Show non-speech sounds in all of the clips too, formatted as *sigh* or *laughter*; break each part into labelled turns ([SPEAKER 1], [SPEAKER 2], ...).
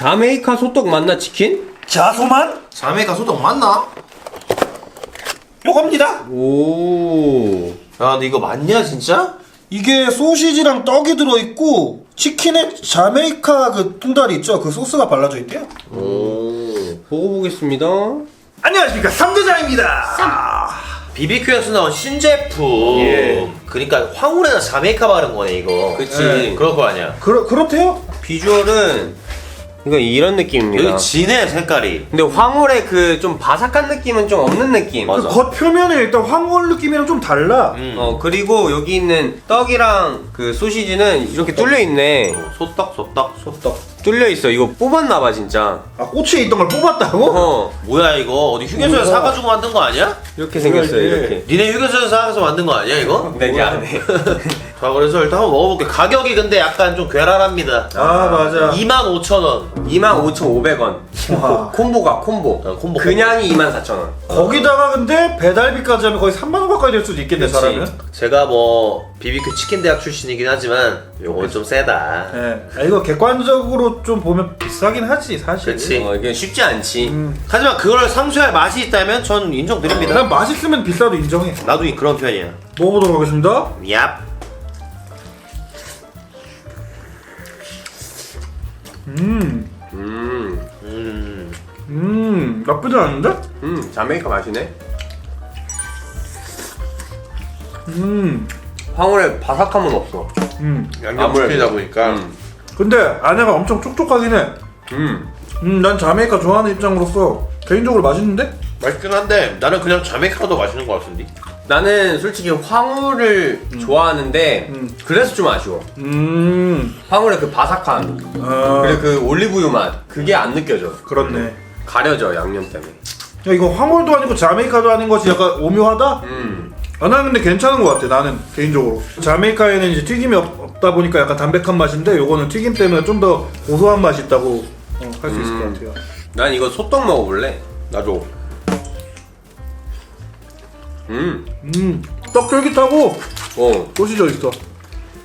[SPEAKER 1] 자메이카 소떡 맞나 치킨?
[SPEAKER 2] 자소만?
[SPEAKER 3] 자메이카 소떡 맞나?
[SPEAKER 2] 요겁니다.
[SPEAKER 1] 오.
[SPEAKER 3] 야 근데 이거 맞냐 진짜?
[SPEAKER 2] 이게 소시지랑 떡이 들어있고 치킨에 자메이카 그 통다리 있죠? 그 소스가 발라져 있대요.
[SPEAKER 1] 오. 보고 보겠습니다.
[SPEAKER 2] 안녕하십니까 삼대장입니다.
[SPEAKER 3] BBQ에서 나온 신제품
[SPEAKER 1] 예.
[SPEAKER 3] 그러니까 황홀에다 자메이카 바른 거네 이거
[SPEAKER 1] 그치.
[SPEAKER 2] 네.
[SPEAKER 3] 그럴 거 아니야
[SPEAKER 2] 그렇 그렇대요?
[SPEAKER 1] 비주얼은 이거 이런 느낌입니다.
[SPEAKER 3] 여기 진해 색깔이
[SPEAKER 1] 근데 황홀의 그 좀 바삭한 느낌은 좀 없는 느낌.
[SPEAKER 3] 맞아.
[SPEAKER 2] 그겉 표면이 일단 황홀 느낌이랑 좀 달라.
[SPEAKER 3] 음.
[SPEAKER 1] 어 그리고 여기 있는 떡이랑 그 소시지는 이렇게 뚫려 있네.
[SPEAKER 3] 어, 소떡 소떡 소떡
[SPEAKER 1] 뚫려 있어. 이거 뽑았나 봐 진짜.
[SPEAKER 2] 아 꼬치에 있던 걸 뽑았다고?
[SPEAKER 1] 어
[SPEAKER 3] 뭐야 이거 어디 휴게소에 서
[SPEAKER 2] 뭐야?
[SPEAKER 3] 사가지고 만든 거 아니야?
[SPEAKER 1] 이렇게 생겼어요
[SPEAKER 2] 이게?
[SPEAKER 1] 이렇게.
[SPEAKER 3] 니네 휴게소에서 사가서 만든 거 아니야 이거?
[SPEAKER 1] 근데 이제 안 해. *laughs*
[SPEAKER 3] 자 그래서 일단 한번 먹어볼게 가격이 근데 약간 좀 괴랄합니다
[SPEAKER 2] 아 맞아.
[SPEAKER 3] 25,000원
[SPEAKER 1] 25,500원.
[SPEAKER 2] 와. *laughs*
[SPEAKER 1] 콤보가 콤보.
[SPEAKER 3] 어, 콤보,
[SPEAKER 1] 그냥이 24,000원.
[SPEAKER 2] 거기다가 근데 배달비까지 하면 거의 3만 원 가까이 될 수도 있겠네. 사람은.
[SPEAKER 3] 제가 뭐 BBQ 치킨 대학 출신이긴 하지만 요건 좀 세다
[SPEAKER 2] 예. 아, 이거 객관적으로 좀 보면 비싸긴 하지 사실.
[SPEAKER 3] 그치.
[SPEAKER 1] 어 이게 쉽지 않지.
[SPEAKER 2] 음.
[SPEAKER 3] 하지만 그걸 상쇄할 맛이 있다면 전 인정드립니다
[SPEAKER 2] 난 맛있으면 비싸도 인정해.
[SPEAKER 3] 나도 이- 그런 편이야
[SPEAKER 2] 먹어보도록 하겠습니다.
[SPEAKER 3] 얍
[SPEAKER 2] 음,
[SPEAKER 1] 음.
[SPEAKER 3] 음.
[SPEAKER 2] 음, 나쁘지 않은데?
[SPEAKER 1] 음 자메이카 맛이네.
[SPEAKER 2] 음,
[SPEAKER 1] 황홀의 바삭함은 없어.
[SPEAKER 2] 음.
[SPEAKER 3] 양념
[SPEAKER 1] 아무래도.
[SPEAKER 3] 치킨이다 보니까
[SPEAKER 1] 음.
[SPEAKER 2] 근데 안에가 엄청 촉촉하긴 해.
[SPEAKER 1] 음.
[SPEAKER 2] 음, 난 자메이카 좋아하는 입장으로서 개인적으로 맛있는데?
[SPEAKER 3] 맛있긴 한데 나는 그냥 자메이카가 더 맛있는 것 같은데
[SPEAKER 1] 나는 솔직히 황홀을 좋아하는데
[SPEAKER 2] 음.
[SPEAKER 1] 그래서 좀 아쉬워.
[SPEAKER 2] 음,
[SPEAKER 1] 황홀의 그 바삭함
[SPEAKER 2] 아,
[SPEAKER 1] 그리고 그 올리브유 맛 그게 안 느껴져.
[SPEAKER 2] 그렇네.
[SPEAKER 1] 가려져 양념 때문에.
[SPEAKER 2] 야, 이거 황홀도 아니고 자메이카도 아닌 것이 약간 오묘하다?
[SPEAKER 1] 음.
[SPEAKER 2] 아, 나는 근데 괜찮은 것 같아, 나는, 개인적으로. 자메이카에는 이제 튀김이 없, 없다 보니까 약간 담백한 맛인데, 요거는 튀김 때문에 좀 더 고소한 맛이 있다고 어, 할수 있을
[SPEAKER 1] 음.
[SPEAKER 2] 것 같아요.
[SPEAKER 1] 난 이거 소떡 먹어볼래.
[SPEAKER 3] 나도
[SPEAKER 1] 음.
[SPEAKER 2] 음, 떡 쫄깃하고,
[SPEAKER 1] 어.
[SPEAKER 2] 소시져 있어.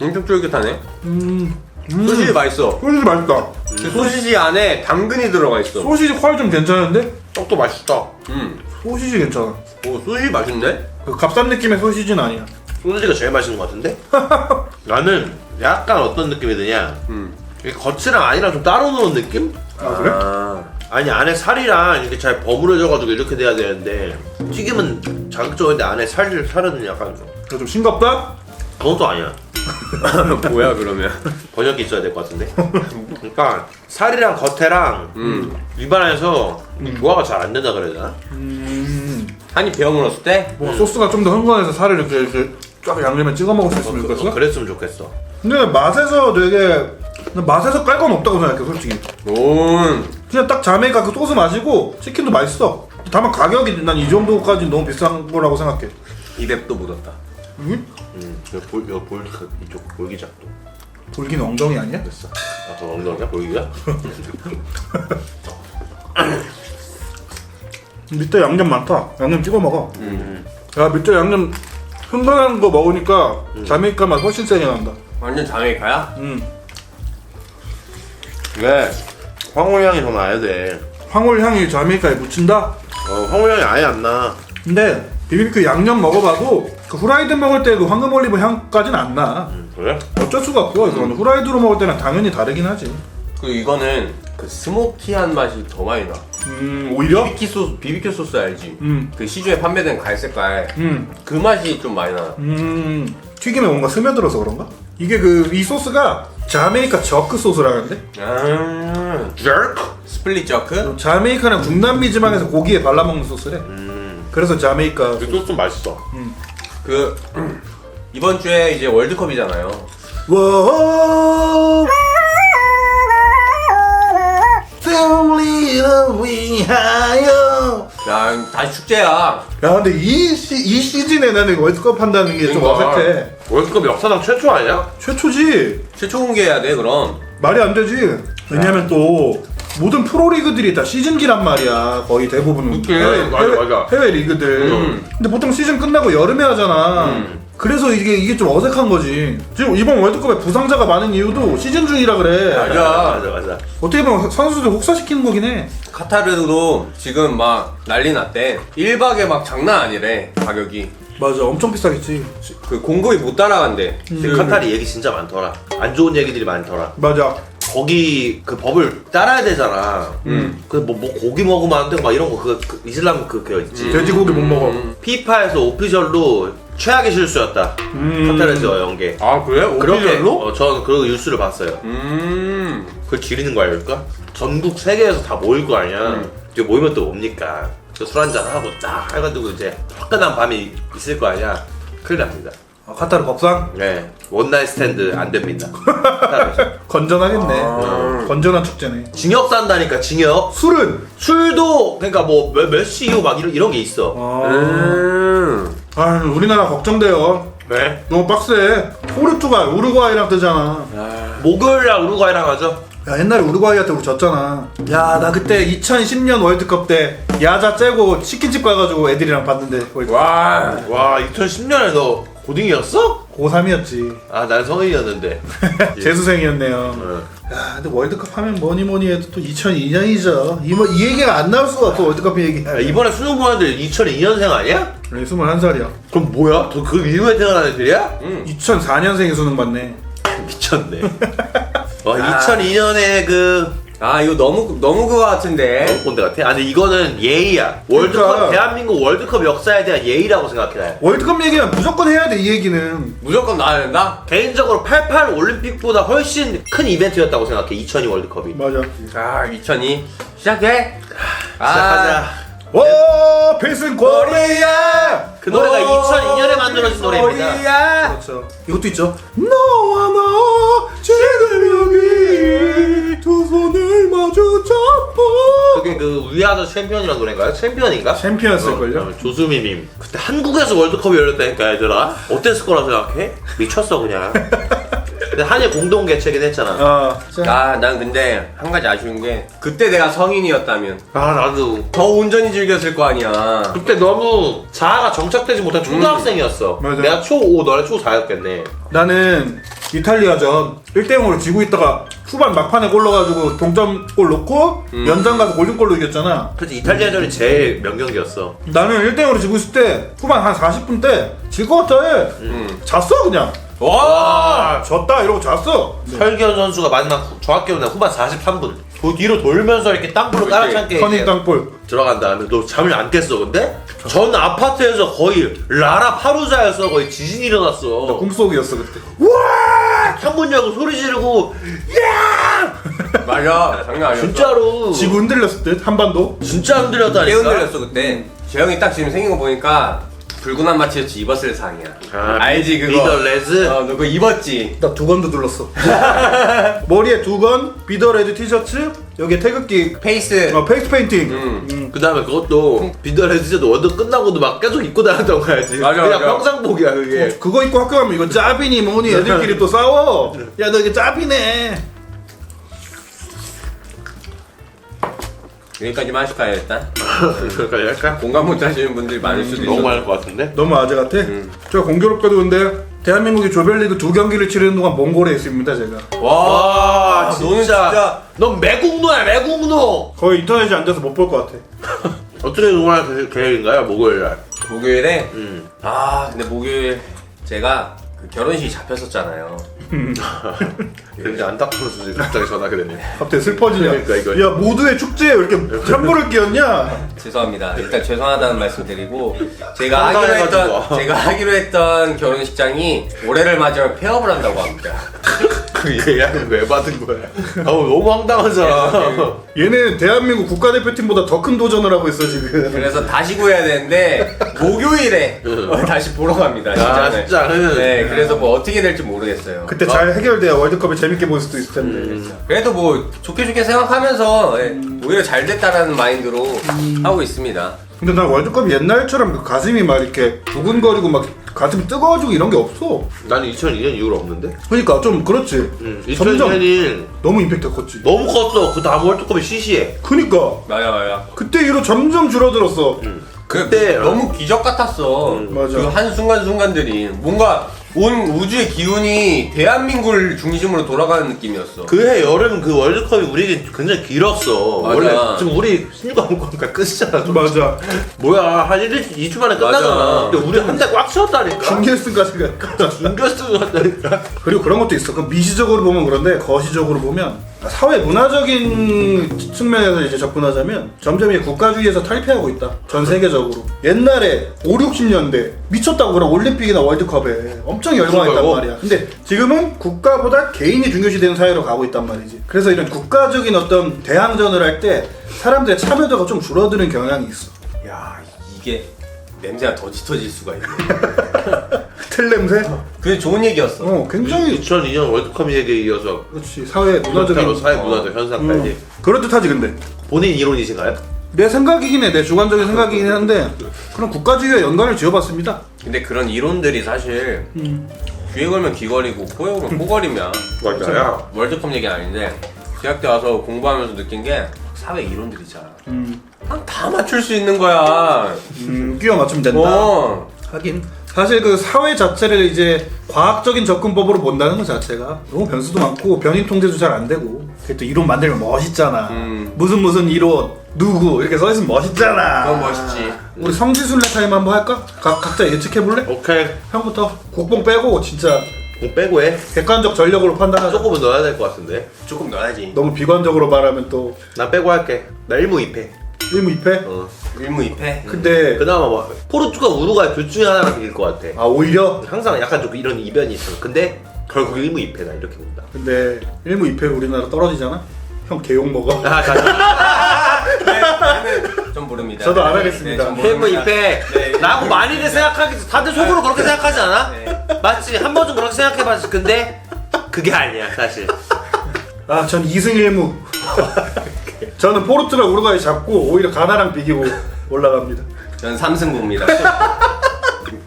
[SPEAKER 1] 엄청 쫄깃하네.
[SPEAKER 2] 음, 음.
[SPEAKER 1] 소시지 맛있어.
[SPEAKER 2] 소시지 맛있다.
[SPEAKER 1] 그 소시지 안에 당근이 들어가 있어.
[SPEAKER 2] 소시지 퀄 좀 괜찮은데?
[SPEAKER 3] 떡도 맛있다
[SPEAKER 1] 음.
[SPEAKER 2] 소시지 괜찮아.
[SPEAKER 1] 오 소시지 맛있네.
[SPEAKER 2] 그 값싼 느낌의 소시지는 아니야.
[SPEAKER 3] 소시지가 제일 맛있는 것 같은데? *laughs* 나는 약간 어떤 느낌이 드냐
[SPEAKER 1] 음.
[SPEAKER 3] 이게 겉이랑 안이랑 좀 따로 노는 느낌?
[SPEAKER 2] 아, 그래?
[SPEAKER 1] 아.
[SPEAKER 3] 아니 안에 살이랑 이렇게 잘 버무려져가지고 이렇게 돼야 되는데 튀김은 자극적인데 안에 살, 살은 약간
[SPEAKER 2] 좀좀 싱겁다?
[SPEAKER 3] 그건 또 아니야 *laughs*
[SPEAKER 1] 뭐야 그러면?
[SPEAKER 3] 번역기 있어야 될 것 같은데 *laughs* 그러니까 살이랑 겉에랑
[SPEAKER 1] 음.
[SPEAKER 3] 입안에서 조화가 잘 안 된다 그래야 되나?
[SPEAKER 2] 음,
[SPEAKER 1] 한입 베어 물었을 때?
[SPEAKER 2] 뭐 소스가 좀 더 흥건해서 살을 이렇게, 이렇게 쫙 양념에 찍어 먹을 수 있으면
[SPEAKER 3] 어,
[SPEAKER 2] 좋겠어?
[SPEAKER 3] 그랬으면 좋겠어
[SPEAKER 2] 근데 맛에서 되게 난 맛에서 깔 건 없다고 생각해 솔직히
[SPEAKER 1] 오.
[SPEAKER 2] 그냥 딱 자메이카 그 소스 마시고 치킨도 맛있어 다만 가격이 난 이 정도까지 너무 비싼 거라고 생각해
[SPEAKER 1] 입에 또 묻었다.
[SPEAKER 2] 음?
[SPEAKER 3] 음, 여기 볼, 여기 볼, 그 이쪽 볼기작도
[SPEAKER 2] 불기는 엉덩이 아니야?
[SPEAKER 3] 됐어 아, 더 엉덩이야? 볼기가? *laughs*
[SPEAKER 2] 밑에 양념 많다 양념 찍어 먹어
[SPEAKER 3] 음.
[SPEAKER 2] 야 밑에 양념 흥건한 거 먹으니까 자메이카 맛 훨씬 세게 난다
[SPEAKER 1] 완전 자메이카야?
[SPEAKER 2] 음.
[SPEAKER 3] 왜? 황홀 향이 더 나야 돼
[SPEAKER 2] 황홀 향이 자메이카에 묻힌다?
[SPEAKER 3] 어, 황홀 향이 아예 안 나
[SPEAKER 2] 근데 비비큐 양념 먹어봐도 그 후라이드 먹을 때 그 황금 올리브 향까지는 안 나.
[SPEAKER 3] 음, 그래?
[SPEAKER 2] 어쩔 수가 없고 이건 후라이드로 먹을 때는 당연히 다르긴 하지.
[SPEAKER 1] 그리고 이거는 그 스모키한 맛이 더 많이 나.
[SPEAKER 2] 음 오히려?
[SPEAKER 1] 비비큐 소스, 비비큐 소스 알지?
[SPEAKER 2] 음.
[SPEAKER 1] 그 시중에 판매된 갈색깔.
[SPEAKER 2] 음.
[SPEAKER 1] 그 맛이 좀 많이 나.
[SPEAKER 2] 음. 튀김에 뭔가 스며들어서 그런가? 이게 그 이 소스가 자메이카 저크 소스라는데?
[SPEAKER 1] 아.
[SPEAKER 3] jerk?
[SPEAKER 1] 스플릿 저크?
[SPEAKER 2] 자메이카는 중남미 지방에서 고기에 발라 먹는 소스래.
[SPEAKER 3] 음,
[SPEAKER 2] 그래서 자메이카.
[SPEAKER 3] 이 소스 맛있어
[SPEAKER 1] 그 이번 주에 이제 월드컵이잖아요.
[SPEAKER 2] 워. 승리를 위하여.
[SPEAKER 1] 야 다시 축제야.
[SPEAKER 2] 야 근데 이, 시, 이 시즌에 나는 월드컵 한다는 게 좀
[SPEAKER 3] 그러니까.
[SPEAKER 2] 어색해.
[SPEAKER 3] 월드컵 역사상 최초 아니야?
[SPEAKER 2] 최초지.
[SPEAKER 1] 최초 공개해야 돼 그럼.
[SPEAKER 2] 말이 안 되지. 왜냐면 또 모든 프로리그들이 다 시즌기란 말이야. 거의 대부분은
[SPEAKER 3] 그치.
[SPEAKER 2] 해외,
[SPEAKER 3] 맞아,
[SPEAKER 2] 해외,
[SPEAKER 3] 맞아.
[SPEAKER 2] 해외 리그들.
[SPEAKER 1] 음.
[SPEAKER 2] 근데 보통 시즌 끝나고 여름에 하잖아.
[SPEAKER 1] 음.
[SPEAKER 2] 그래서 이게 이게 좀 어색한 거지. 지금 이번 월드컵에 부상자가 많은 이유도 시즌 중이라 그래.
[SPEAKER 1] 맞아.
[SPEAKER 3] 맞아 맞아.
[SPEAKER 2] 어떻게 보면 선수들 혹사시키는 거긴 해.
[SPEAKER 1] 카타르도 지금 막 난리 났대. 1박에 막 장난 아니래 가격이.
[SPEAKER 2] 맞아, 엄청 비싸겠지.
[SPEAKER 1] 그 공급이 못 따라간대.
[SPEAKER 3] 근데 카타리 얘기 진짜 많더라. 안 좋은 얘기들이 많더라.
[SPEAKER 2] 맞아.
[SPEAKER 3] 거기 그 법을 따라야 되잖아.
[SPEAKER 1] 음.
[SPEAKER 3] 그뭐 뭐 고기 먹으면 안 되고 막 이런 거 그 이슬람 그거 있지.
[SPEAKER 2] 돼지고기 못 먹어.
[SPEAKER 1] 음.
[SPEAKER 3] 피파에서 오피셜로 최악의 실수였다.
[SPEAKER 2] 음.
[SPEAKER 3] 카타르에서 연 게.
[SPEAKER 1] 아 그래?
[SPEAKER 3] 그렇게
[SPEAKER 1] 오피셜로?
[SPEAKER 3] 어, 전그 뉴스를 봤어요.
[SPEAKER 1] 음.
[SPEAKER 3] 그걸 지르는 거 아닐까? 전국 세계에서 다 모일 거 아니야.
[SPEAKER 1] 음.
[SPEAKER 3] 이제 모이면 또 뭡니까? 술 한잔 하고 딱 해가지고 이제 화끈한 밤이 있을 거 아니야. 큰일 납니다.
[SPEAKER 2] 아, 카타르 법상
[SPEAKER 3] 네 원나잇 스탠드 안 됩니다. *laughs* 카타르에서.
[SPEAKER 2] 건전하겠네.
[SPEAKER 1] 아.
[SPEAKER 2] 건전한 축제네.
[SPEAKER 3] 징역 산다니까 징역.
[SPEAKER 2] 술은
[SPEAKER 3] 술도 그러니까 뭐몇시 이후 막 이런, 이런 게 있어.
[SPEAKER 2] 아,
[SPEAKER 1] 음.
[SPEAKER 2] 아 우리나라 걱정돼요.
[SPEAKER 3] 네.
[SPEAKER 2] 너무 빡세. 포르투갈, 우루과이랑 뜨잖아.
[SPEAKER 3] 목요일날 우루과이랑 하죠.
[SPEAKER 2] 야 옛날에 우루과이한테 우리 졌잖아. 야 나 그때 2010년 월드컵 때 야자 째고 치킨집 가가지고 애들이랑 봤는데.
[SPEAKER 1] 와.
[SPEAKER 3] 와 2010년에 너 고딩이었어?
[SPEAKER 2] 고3이었지.
[SPEAKER 3] 아 난 성인이었는데. *laughs*
[SPEAKER 2] 재수생이었네요.
[SPEAKER 3] 어.
[SPEAKER 2] 야 근데 월드컵 하면 뭐니 뭐니 해도 또 2002년이죠. 이, 뭐, 이 얘기가 안 나올 수가 없어 월드컵 얘기.
[SPEAKER 3] 야, 이번에 수능 보는 애들 2002년생 아니야?
[SPEAKER 2] 네, 21살이야.
[SPEAKER 3] 그럼 뭐야? 너그 이후에 태어난 애들이야?
[SPEAKER 2] 2004년생이 수능 봤네.
[SPEAKER 3] 미쳤네. *laughs* 와 2002년에 그
[SPEAKER 1] 아 이거 너무 너무 그거 같은데.
[SPEAKER 3] 꼰대 같아. 아니 이거는 예의야. 월드컵
[SPEAKER 2] 그러니까.
[SPEAKER 3] 대한민국 월드컵 역사에 대한 예의라고 생각해. 나.
[SPEAKER 2] 월드컵 얘기는 무조건 해야 돼 이 얘기는.
[SPEAKER 1] 무조건 나야 된다.
[SPEAKER 3] 개인적으로 88 올림픽보다 훨씬 큰 이벤트였다고 생각해. 2002 월드컵이.
[SPEAKER 2] 맞아.
[SPEAKER 1] 아 2002 시작해.
[SPEAKER 3] 시작하자.
[SPEAKER 2] 오 필승 코리아.
[SPEAKER 3] 그 노래가 2002년에 만들어진 노래입니다.
[SPEAKER 1] 코리아.
[SPEAKER 2] 그렇죠. 이것도 있죠. 너와 나 마주 잡고.
[SPEAKER 3] 그게 그 위아더 챔피언이라는 노래인가요? 챔피언인가?
[SPEAKER 2] 챔피언스걸요?
[SPEAKER 3] 어, 어, 조수미님. 그때 한국에서 월드컵이 열렸다니까 얘들아. 어땠을 거라 생각해? 미쳤어 그냥. 근데 한일 공동 개최긴 했잖아.
[SPEAKER 2] 아, 자.
[SPEAKER 1] 아, 난 근데 한 가지 아쉬운 게 그때 내가 성인이었다면
[SPEAKER 3] 아 나도.
[SPEAKER 1] 더 온전히 즐겼을 거 아니야.
[SPEAKER 3] 그때 너무 자아가 정착되지 못한 초등학생이었어.
[SPEAKER 2] 맞아.
[SPEAKER 3] 내가 초5, 너네 초4였겠네.
[SPEAKER 2] 나는 이탈리아전 1대 0으로 지고 있다가 후반 막판에 골 넣어가지고 동점골 넣고 연장 가서 골든골로 이겼잖아.
[SPEAKER 3] 그치 이탈리아전이 제일 명경기였어.
[SPEAKER 2] 나는 1대 0으로 지고 있을 때 후반 한 40분 때 질 것 같아.
[SPEAKER 1] 음.
[SPEAKER 2] 잤어 그냥.
[SPEAKER 1] 와!
[SPEAKER 2] 아 졌다 이러고 잤어.
[SPEAKER 3] 설기현 선수가 마지막 후- 정확히 보면 후반 43분 그 뒤로 돌면서 이렇게 땅볼로. 깔아찬게
[SPEAKER 2] 커닝 땅볼.
[SPEAKER 3] 들어간 다음에 너 잠을 안 깼어 근데? 전 아파트에서 거의 라라 파루자였어 거의 지진이 일어났어
[SPEAKER 2] 꿈속이었어 그때.
[SPEAKER 3] 와! 창문 열고 소리 지르고 야!
[SPEAKER 1] 맞아. 장난 아니었어.
[SPEAKER 3] 진짜로
[SPEAKER 2] 집 흔들렸을 듯 한반도.
[SPEAKER 3] 진짜
[SPEAKER 1] 꽤
[SPEAKER 3] 흔들렸다니까
[SPEAKER 1] 흔들렸어 그때. 재영이 딱 지금 생긴 거 보니까 붉은 한 마치였지 입었을 상이야.
[SPEAKER 3] 아,
[SPEAKER 1] 알지 그거.
[SPEAKER 3] 리더 레즈?
[SPEAKER 1] 어, 너 그거 입었지.
[SPEAKER 2] 나 두 건도 눌렀어. *laughs* 머리에 두건, 비더 레드 티셔츠, 여기에 태극기,
[SPEAKER 1] 페이스.
[SPEAKER 2] 어, 페이스 페인팅.
[SPEAKER 1] 음.
[SPEAKER 2] 음.
[SPEAKER 3] 그 다음에 그것도 비더레즈도 원더 끝나고도 막 계속 입고 다녔던 거야지
[SPEAKER 1] 맞아,
[SPEAKER 3] 그냥
[SPEAKER 1] 맞아.
[SPEAKER 3] 평상복이야 그게
[SPEAKER 2] 어, 그거 입고 학교 가면 이거 짜비니 뭐니 *laughs* 애들끼리 또 싸워. 야 너 이게 짜비네.
[SPEAKER 1] 여기까지만 하실까요 일단?
[SPEAKER 3] 그럴까요 할까?
[SPEAKER 1] 공감 못 하시는 분들이 많을 수도
[SPEAKER 3] 너무
[SPEAKER 1] 있어.
[SPEAKER 3] 많을 것 같은데?
[SPEAKER 2] 너무 아재 같아. 저 공교롭게도 근데 대한민국이 조별리그 두 경기를 치르는 동안 몽골에 있습니다 제가.
[SPEAKER 1] 와,
[SPEAKER 3] 아,
[SPEAKER 1] 너는
[SPEAKER 3] 진짜.
[SPEAKER 1] 진짜
[SPEAKER 3] 넌 매국노야 매국노
[SPEAKER 2] 거의 인터넷이 안 돼서 못 볼 것 같아. *laughs*
[SPEAKER 3] 어떻게 응원할 계- 계획인가요 목요일날
[SPEAKER 1] 목요일에
[SPEAKER 3] 음.
[SPEAKER 1] 아 근데 목요일 제가 그 결혼식이 잡혔었잖아요. *laughs*
[SPEAKER 3] 굉장히 안타까운 소식 갑자기 전화가 되네
[SPEAKER 2] 갑자기 슬퍼지냐.
[SPEAKER 3] 그러니까 이거.
[SPEAKER 2] 야 모두의 축제에 왜 이렇게 참고를 끼웠냐.
[SPEAKER 1] 죄송합니다. 일단 죄송하다는 말씀드리고 제가 *laughs* 하기로. 했던 제가 하기로 했던 결혼식장이 올해를 맞이하면 폐업을 한다고 합니다. *laughs*
[SPEAKER 3] 그 예약은 왜 받은 거야 *laughs* 어우 너무 황당하잖아
[SPEAKER 2] 얘는 대한민국 국가대표팀보다 더 큰 도전을 하고 있어 지금.
[SPEAKER 1] 그래서 다시 구해야 되는데 목요일에 *laughs* 어, 다시 보러 갑니다.
[SPEAKER 3] 아
[SPEAKER 1] 진짜는.
[SPEAKER 3] 진짜는
[SPEAKER 1] 네, 그래서 뭐 어떻게 될지 모르겠어요.
[SPEAKER 2] 그때 잘 해결돼야 월드컵을 재밌게 볼 수도 있을 텐데.
[SPEAKER 1] 그래도 뭐 좋게 좋게 생각하면서 예, 오히려 잘 됐다라는 마인드로 하고 있습니다.
[SPEAKER 2] 근데 난 월드컵 옛날처럼 그 가슴이 막 이렇게 두근거리고 막 가슴이 뜨거워지고 이런 게 없어.
[SPEAKER 3] 나는 2002년 이후로 없는데
[SPEAKER 2] 그러니까 좀 그렇지.
[SPEAKER 3] 음,
[SPEAKER 2] 점점
[SPEAKER 3] 2002년이
[SPEAKER 2] 너무 임팩트가 컸지.
[SPEAKER 3] 너무 컸어 그 다음 월드컵이 시시해
[SPEAKER 2] 그니까
[SPEAKER 1] 맞아 맞아.
[SPEAKER 2] 그때 이후로 점점 줄어들었어.
[SPEAKER 3] 음. 그때
[SPEAKER 1] 너무 기적 같았어.
[SPEAKER 3] 음,
[SPEAKER 2] 맞아.
[SPEAKER 1] 그 한 순간 순간들이 뭔가 온 우주의 기운이 대한민국을 중심으로 돌아가는 느낌이었어.
[SPEAKER 3] 그해 여름 그 월드컵이 우리에게 굉장히 길었어.
[SPEAKER 1] 맞아.
[SPEAKER 3] 원래 지금 우리 16강 거니까 끝이잖아. 좀.
[SPEAKER 2] 맞아.
[SPEAKER 3] 뭐야 한 1, 2주 만에 끝나잖아.
[SPEAKER 1] 맞아.
[SPEAKER 3] 근데 우리 한 달 꽉 쉬었다니까.
[SPEAKER 2] 준결승까지 갔다.
[SPEAKER 3] 준결승 갔다니까.
[SPEAKER 2] 그리고 그런 것도 있어. 그 미시적으로 보면 그런데 거시적으로 보면 사회 문화적인 측면에서 이제 접근하자면 점점 이 국가주의에서 탈피하고 있다. 전 세계적으로. 옛날에 5, 60년대 미쳤다고 그런 올림픽이나 월드컵에 엄청 열광했단
[SPEAKER 3] 그러니까요.
[SPEAKER 2] 말이야. 근데 지금은 국가보다 개인이 중요시 되는 사회로 가고 있단 말이지. 그래서 이런 국가적인 어떤 대항전을 할 때 사람들의 참여도가 좀 줄어드는 경향이 있어.
[SPEAKER 1] 야 이게 냄새가 더 짙어질 수가 있네. *laughs*
[SPEAKER 2] 틀 냄새?
[SPEAKER 1] 그게 좋은 얘기였어.
[SPEAKER 2] 어, 굉장히
[SPEAKER 3] 2002년 월드컵 얘기에 이어서
[SPEAKER 2] 그렇지 사회 문화적인
[SPEAKER 3] 문화적으로 사회
[SPEAKER 2] 어.
[SPEAKER 3] 문화적 현상까지.
[SPEAKER 2] 음. 그럴듯하지 근데.
[SPEAKER 3] 본인 이론이신가요?
[SPEAKER 2] 내 생각이긴 해. 내 주관적인 생각이긴 한데 그런 국가주의와 연관을 지어봤습니다.
[SPEAKER 1] 근데 그런 이론들이 사실 귀에 걸면 귀걸이고 코에 걸면 코걸이면
[SPEAKER 3] 맞아요.
[SPEAKER 1] 월드컵 얘기 아닌데 대학 때 와서 공부하면서 느낀 게 사회 이론들 있잖아.
[SPEAKER 2] 음,
[SPEAKER 1] 난 다 맞출 수 있는 거야.
[SPEAKER 2] 음, 끼워 맞추면 된다.
[SPEAKER 1] 어.
[SPEAKER 2] 하긴 사실 그 사회 자체를 이제 과학적인 접근법으로 본다는 것 자체가 너무 변수도 많고 변인 통제도 잘 안 되고 그게 또 이론 만들면 멋있잖아.
[SPEAKER 1] 음.
[SPEAKER 2] 무슨 무슨 이론 누구 이렇게 써 있으면 멋있잖아.
[SPEAKER 1] 너무 멋있지.
[SPEAKER 2] 우리 성지순례 타임 한번 할까? 각 각자 예측해 볼래?
[SPEAKER 3] 오케이.
[SPEAKER 2] 형부터 국뽕 빼고 진짜
[SPEAKER 3] 공 빼고 해.
[SPEAKER 2] 객관적 전력으로 판단하자.
[SPEAKER 3] 조금은 넣어야 될 것 같은데.
[SPEAKER 1] 조금 넣어야지.
[SPEAKER 2] 너무 비관적으로 말하면 또
[SPEAKER 3] 난 빼고 할게. 나 1무 2패.
[SPEAKER 2] 1무 2패?
[SPEAKER 3] 어.
[SPEAKER 1] 일무이패.
[SPEAKER 2] 근데
[SPEAKER 3] 그나마 뭐 포르투갈 우루과이 둘 중에 하나가 이길 것 같아.
[SPEAKER 2] 아 오히려
[SPEAKER 3] 항상 약간 좀 이런 이변이 있어. 근데 결국 1무 2패다 이렇게 본다.
[SPEAKER 2] 근데 1무 2패 우리나라 떨어지잖아? 형 개욕 먹어
[SPEAKER 3] 아, 가자. *laughs*
[SPEAKER 1] 좀 모릅니다.
[SPEAKER 2] 저도 안
[SPEAKER 1] 네,
[SPEAKER 2] 하겠습니다.
[SPEAKER 1] 좀
[SPEAKER 3] 1무
[SPEAKER 1] 모릅니다.
[SPEAKER 3] 2패.
[SPEAKER 1] 네.
[SPEAKER 3] 라고 많이들 생각하겠지. 다들 속으로 그렇게 생각하지 않아?
[SPEAKER 1] 네.
[SPEAKER 3] 맞지? 한 번쯤 그렇게 생각해봤지. 근데 그게 아니야 사실.
[SPEAKER 2] 아 전 2승 1무 저는 포르투갈 우루과이 잡고 오히려 가나랑 비기고 올라갑니다
[SPEAKER 1] 전 삼승부입니다.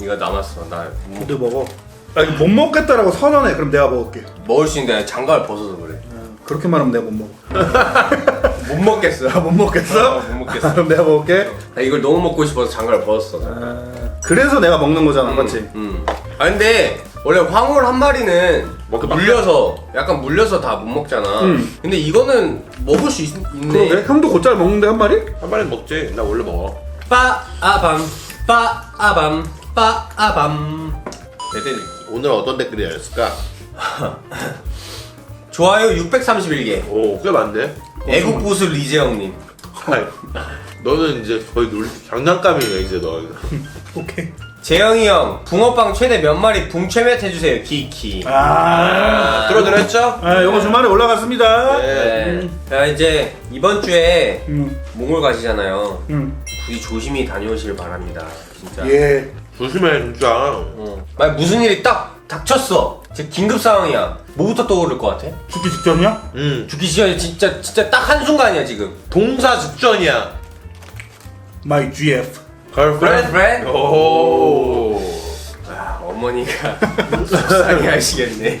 [SPEAKER 1] 이거 남았어. 나 못,
[SPEAKER 2] 근데 먹어 아 이거 못 먹겠다라고 선언해 그럼 내가 먹을게
[SPEAKER 1] 먹을 수 있는데 장갑을 벗어서 그래.
[SPEAKER 2] 그렇게 말하면 내가 못 먹어 *laughs*
[SPEAKER 1] 못 먹겠어.
[SPEAKER 2] 아, *laughs* 못 먹겠어?
[SPEAKER 1] 어, 못 먹겠어.
[SPEAKER 2] 그럼 내가 먹을게
[SPEAKER 1] 나 이걸 너무 먹고 싶어서 장갑을 벗었어.
[SPEAKER 2] 아, 그래서 내가 먹는 거잖아 맞지?
[SPEAKER 1] 음. 아 근데 원래 황홀 한 마리는
[SPEAKER 3] 먹기
[SPEAKER 1] 물려서 약간 물려서 다 못 먹잖아.
[SPEAKER 2] 음.
[SPEAKER 1] 근데 이거는 먹을 수 있, 있네.
[SPEAKER 2] 그러게 형도 곧잘 먹는데 한 마리?
[SPEAKER 3] 한 마리 먹지. 나 원래 먹어.
[SPEAKER 1] 빠아밤 빠아밤 빠아밤. 대대들.
[SPEAKER 3] 오늘 어떤 댓글이 열렸을까? *laughs*
[SPEAKER 1] 좋아요 631개.
[SPEAKER 3] 오, 꽤 많네.
[SPEAKER 1] 애국보수 리재영님.
[SPEAKER 3] 아이, 너는 이제 거의 놀 장난감이네 이제 너.
[SPEAKER 2] 오케이
[SPEAKER 1] 재영이 형 붕어빵 최대 몇 마리 붕최몇 해주세요 키키.
[SPEAKER 2] 아,
[SPEAKER 3] 들어들 했죠?
[SPEAKER 2] 아 요거 주말에 올라갔습니다
[SPEAKER 3] 네.
[SPEAKER 1] 네. 자 이제 이번 주에
[SPEAKER 2] 음,
[SPEAKER 1] 몽골 가시잖아요.
[SPEAKER 2] 음.
[SPEAKER 1] 부디 조심히 다녀오실 바랍니다. 진짜.
[SPEAKER 2] 예
[SPEAKER 3] 조심해 진짜.
[SPEAKER 1] 어. 만약 무슨 일이 딱 닥쳤어. 지금 긴급 상황이야. 뭐부터 떠오를 것 같아?
[SPEAKER 2] 죽기 직전이야?
[SPEAKER 3] 음.
[SPEAKER 1] 죽기 시간에 진짜 진짜 딱 한 순간이야 지금.
[SPEAKER 3] 동사 직전이야.
[SPEAKER 2] My GF
[SPEAKER 3] girlfriend.
[SPEAKER 1] 프렌드?
[SPEAKER 3] 오.
[SPEAKER 1] 아, 어머니가 속상해 하시겠네.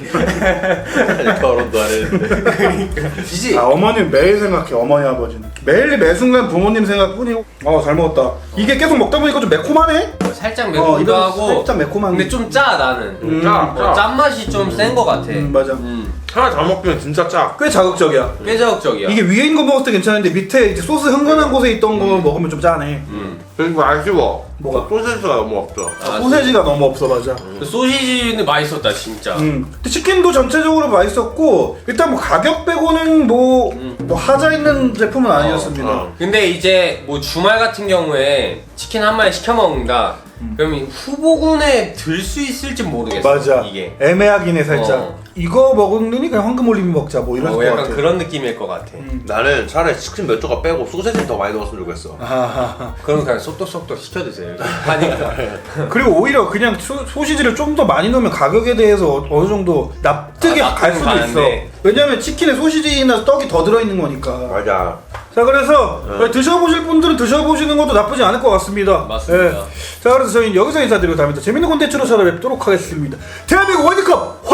[SPEAKER 3] 결혼도 안 했는데.
[SPEAKER 1] 지지?
[SPEAKER 2] 아 어머님 매일 생각해 어머니 아버지는 매일 매 순간 부모님 생각뿐이고 아잘 먹었다 이게 계속 먹다 보니까 좀 매콤하네
[SPEAKER 1] 뭐 살짝
[SPEAKER 2] 어,
[SPEAKER 1] 매콤도
[SPEAKER 2] 이거
[SPEAKER 1] 하고.
[SPEAKER 2] 살짝 매콤한
[SPEAKER 1] 근데 좀짜 나는.
[SPEAKER 2] 음,
[SPEAKER 3] 짜,
[SPEAKER 1] 어, 짠맛이 좀 센 것 같아.
[SPEAKER 2] 음, 맞아
[SPEAKER 1] 음.
[SPEAKER 3] 하나 다 먹으면 진짜 짜.
[SPEAKER 2] 꽤 자극적이야
[SPEAKER 1] 꽤 자극적이야.
[SPEAKER 2] 이게 위에 있는 거 먹을 때 괜찮은데 밑에 이제 소스 흥건한 곳에 있던 거 먹으면 좀 짜네
[SPEAKER 1] 음.
[SPEAKER 3] 그리고 아쉬워.
[SPEAKER 2] 뭐가?
[SPEAKER 3] 소세지가 너무 없어.
[SPEAKER 1] 아,
[SPEAKER 2] 소세지가 너무 없어 맞아
[SPEAKER 1] 그 소시지는 맛있었다 진짜.
[SPEAKER 2] 음. 근데 치킨도 전체적으로 맛있었고 일단 뭐 가격 빼고는 뭐, 뭐 하자 있는 제품은 아니었습니다
[SPEAKER 3] 어.
[SPEAKER 1] 근데 이제 뭐 주말 같은 경우에 치킨 한 마리 시켜 먹는다. 그러면 후보군에 들 수 있을지 모르겠어.
[SPEAKER 2] 맞아
[SPEAKER 1] 이게.
[SPEAKER 2] 애매하긴 해 살짝
[SPEAKER 1] 어.
[SPEAKER 2] 이거 먹으니 그냥 황금 올리브 먹자 뭐 이럴
[SPEAKER 1] 어,
[SPEAKER 2] 것
[SPEAKER 1] 약간
[SPEAKER 2] 같아
[SPEAKER 1] 그런 느낌일 것 같아.
[SPEAKER 3] 나는 차라리 치킨 몇 조각 빼고 소세지 더 많이 넣었으면 좋겠어.
[SPEAKER 2] 아하하.
[SPEAKER 1] 그럼 그냥 쏙독쏙독 시켜 드세요. 하니까. *laughs*
[SPEAKER 2] 그리고 오히려 그냥 소, 소시지를 좀 더 많이 넣으면 가격에 대해서 어- 어느 정도 납득이
[SPEAKER 1] 아,
[SPEAKER 2] 갈
[SPEAKER 1] 납득은
[SPEAKER 2] 수도 있어.
[SPEAKER 1] 가는데.
[SPEAKER 2] 왜냐면 치킨에 소시지나 떡이 더 들어있는 거니까.
[SPEAKER 3] 맞아.
[SPEAKER 2] 자 그래서 드셔보실 분들은 드셔보시는 것도 나쁘지 않을 것 같습니다.
[SPEAKER 1] 맞습니다.
[SPEAKER 2] 자 그래서 저희는 여기서 인사드리고 다음에 또 재밌는 콘텐츠로 찾아뵙도록 하겠습니다. 대한민국 월드컵